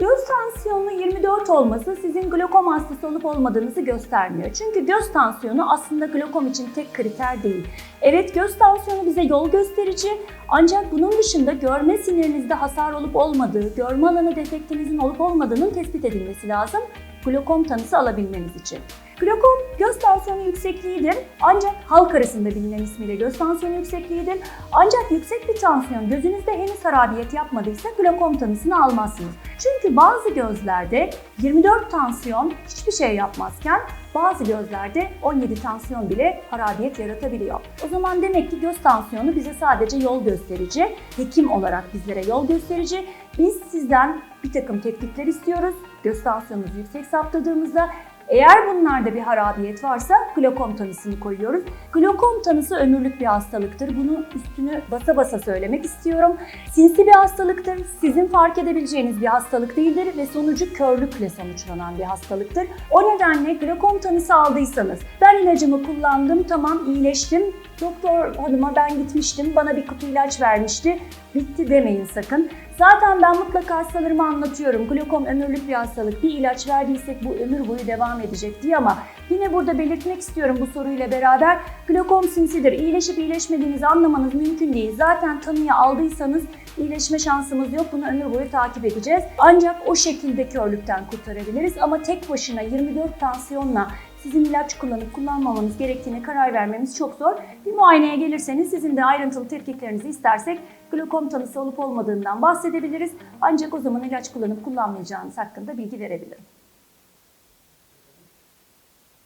Göz tansiyonu 24 olması sizin glokom hastası olup olmadığınızı göstermiyor. Çünkü göz tansiyonu aslında glokom için tek kriter değil. Evet göz tansiyonu bize yol gösterici ancak bunun dışında görme sinirinizde hasar olup olmadığı, görme alanı defektinizin olup olmadığının tespit edilmesi lazım glokom tanısı alabilmeniz için. Glokom tansiyonu yüksekliğidir ancak halk arasında bilinen ismiyle göz tansiyonu yüksekliğidir. Ancak yüksek bir tansiyon gözünüzde henüz harabiyet yapmadıysa glokom tanısını almazsınız. Çünkü bazı gözlerde 24 tansiyon hiçbir şey yapmazken bazı gözlerde 17 tansiyon bile harabiyet yaratabiliyor. O zaman demek ki göz tansiyonu bize sadece yol gösterici, hekim olarak bizlere yol gösterici. Biz sizden bir takım tetkikler istiyoruz. Göz tansiyonunuzu yüksek saptadığımızda eğer bunlarda bir harabiyet varsa glokom tanısını koyuyoruz. Glokom tanısı ömürlük bir hastalıktır. Bunu üstünü basa basa söylemek istiyorum. Sinsi bir hastalıktır. Sizin fark edebileceğiniz bir hastalık değildir ve sonucu körlükle sonuçlanan bir hastalıktır. O nedenle glokom tanısı aldıysanız ben ilacımı kullandım tamam iyileştim. Doktor hanıma ben gitmiştim bana bir kutu ilaç vermişti. Bitti demeyin sakın. Zaten ben mutlaka hastalarıma anlatıyorum. Glokom ömürlük bir hastalık. Bir ilaç verdiysek bu ömür boyu devam edecek diye ama yine burada belirtmek istiyorum bu soruyla beraber. Glokom sinsidir. İyileşip iyileşmediğinizi anlamanız mümkün değil. Zaten tanıya aldıysanız iyileşme şansımız yok. Bunu ömür boyu takip edeceğiz. Ancak o şekilde körlükten kurtarabiliriz. Ama tek başına 24 tansiyonla sizin ilaç kullanıp kullanmamanız gerektiğine karar vermemiz çok zor. Bir muayeneye gelirseniz sizin de ayrıntılı tetkiklerinizi istersek glokom tanısı olup olmadığından bahsedebiliriz. Ancak o zaman ilaç kullanıp kullanmayacağınız hakkında bilgi verebilirim.